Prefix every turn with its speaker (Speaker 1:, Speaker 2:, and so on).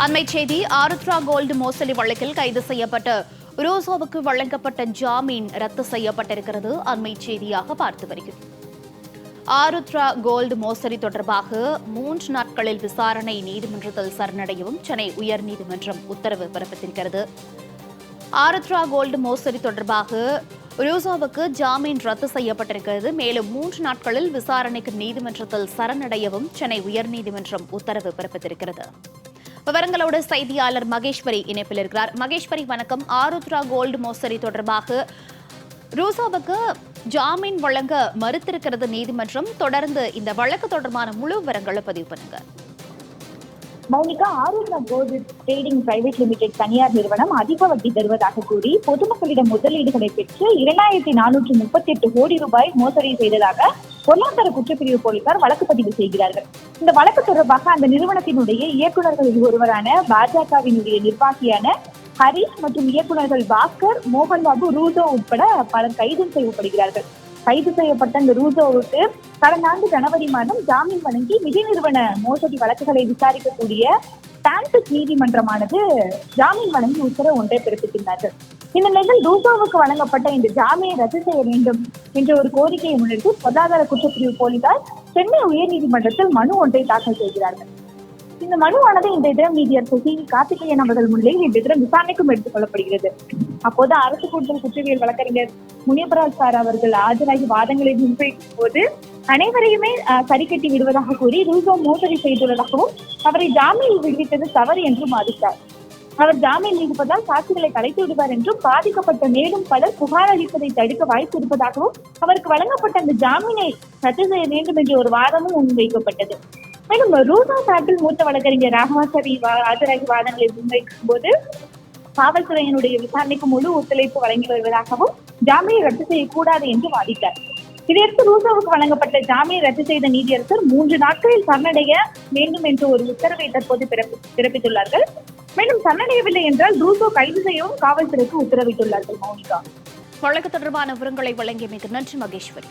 Speaker 1: அண்மை செய்தி ஆருத்ரா கோல்டு மோசடி வழக்கில் கைது செய்யப்பட்ட ரோசோவுக்கு வழங்கப்பட்ட ஜாமீன் ரத்து செய்யப்பட்டிருக்கிறது. அண்மை செய்தியாக பார்த்து வருகிறோம். ஆருத்ரா கோல்டு மோசடி தொடர்பாக மூன்று நாட்களில் விசாரணை நீதிமன்றத்தில் சரணடையவும் சென்னை உயர்நீதிமன்றம் உத்தரவு பிறப்பித்திருக்கிறது. ஆருத்ரா கோல்டு மோசடி தொடர்பாக ரோசோவுக்கு ஜாமீன் ரத்து செய்யப்பட்டிருக்கிறது. மேலும் மூன்று நாட்களில் விசாரணைக்கு நீதிமன்றத்தில் சரணடையவும் சென்னை உயர்நீதிமன்றம் உத்தரவு பிறப்பித்திருக்கிறது. விவரங்களோடு செய்தியாளர் மகேஸ்வரி இணைப்பில் இருக்கிறார். மகேஸ்வரி வணக்கம். ஆருத்ரா கோல்டு மோசடி தொடர்பாக ரூசாவுக்கு ஜாமீன் வழங்க மறுத்திருக்கிறது நீதிமன்றம். தொடர்ந்து இந்த வழக்கு தொடர்பான முழு விவரங்களை பதிவு பண்ணுங்க.
Speaker 2: Mounika Aarudhra gold trading private limited தனியார் நிறுவனம் அதிக வட்டி தருவதாக கூறி பொதுமக்களிடம் முதலீடுகளை பெற்று இரண்டாயிரத்தி நானூற்று முப்பத்தி எட்டு கோடி ரூபாய் மோசடி செய்ததாக பொருளாதார குற்றப்பிரிவு போலீசார் வழக்கு பதிவு செய்கிறார்கள். இந்த வழக்கு தொடர்பாக அந்த நிறுவனத்தினுடைய இயக்குநர்களில் ஒருவரான பாஜகவினுடைய நிர்வாகியான ஹரிஷ் மற்றும் இயக்குநர்கள் பாஸ்கர் மோகன் பாபு ரூசோ உட்பட பலர் கைது செய்யப்படுகிறார்கள். கைது செய்யப்பட்ட அந்த ரூசோவுக்கு கடந்த ஆண்டு ஜனவரி மாதம் ஜாமீன் வழங்கி நிதி நிறுவன மோசடி வழக்குகளை விசாரிக்கக்கூடிய டான்சிக் நீதிமன்றமானது ஜாமீன் வழங்கி உத்தரவு ஒன்றை பிறப்பித்திருந்தார்கள் இந்த நிலையில் ரூசோவுக்கு வழங்கப்பட்ட இந்த ஜாமீனை ரத்து செய்ய வேண்டும் என்ற ஒரு கோரிக்கையை முன்னிட்டு பொருளாதார குற்றப்பிரிவு போலீசார் சென்னை உயர்நீதிமன்றத்தில் மனு ஒன்றை தாக்கல் செய்கிறார்கள். இந்த மனுவானது இந்த இடம் நீதியரசர் சி. கார்த்திகேயன் அவர்கள் முன்னிலையில் இந்த இடம் விசாரணைக்கும் எடுத்துக் கொள்ளப்படுகிறது அப்போது அரசு கூடுதல் குற்றவியல் வழக்கறிஞர் முனியபராஜ் சார் அவர்கள் ஆஜராகி வாதங்களை முன்வைக்கும் போது அனைவரையுமே சரி கட்டி விடுவதாக கூறி ரூசோ மோசடி செய்துள்ளதாகவும் அவரை ஜாமீனில் விடுவித்தது தவறு என்றும் வாதிட்டார். அவர் ஜாமீன் நீடிப்பதால் சாட்சிகளை கலைத்து விடுவார் என்றும் பாதிக்கப்பட்ட மேலும் பலர் புகார் அளிப்பதை தடுக்க வாய்ப்பு இருப்பதாகவும் அவருக்கு வழங்கப்பட்ட அந்த ஜாமீனை ரத்து செய்ய வேண்டும் என்ற ஒரு வாதமும் முன்வைக்கப்பட்டது. மேடம் ரூபா சார்பில் மூத்த வழக்கறிஞர் ராகவாசரி ஆஜராகி வாதங்களை முன்வைக்கும் போது காவல்துறையினுடைய விசாரணைக்கு முழு ஒத்துழைப்பு வழங்கி வருவதாகவும் ஜாமீனை ரத்து செய்யக்கூடாது என்று வாதிட்டார். இதையடுத்து ரூசாவுக்கு வழங்கப்பட்ட ஜாமீனை ரத்து செய்த நீதியரசர் மூன்று நாட்களில் சரணடைய வேண்டும் என்று ஒரு உத்தரவை தற்போது பிறப்பித்துள்ளார்கள். மேலும் சரணடையவில்லை என்றால் ரூசோ கைது செய்யவும் காவல்துறைக்கு உத்தரவிட்டுள்ளார்கள் மௌனிகா.
Speaker 1: வழக்கு தொடர்பான விவரங்களை வழங்கியமைக்கு நன்றி மகேஸ்வரி.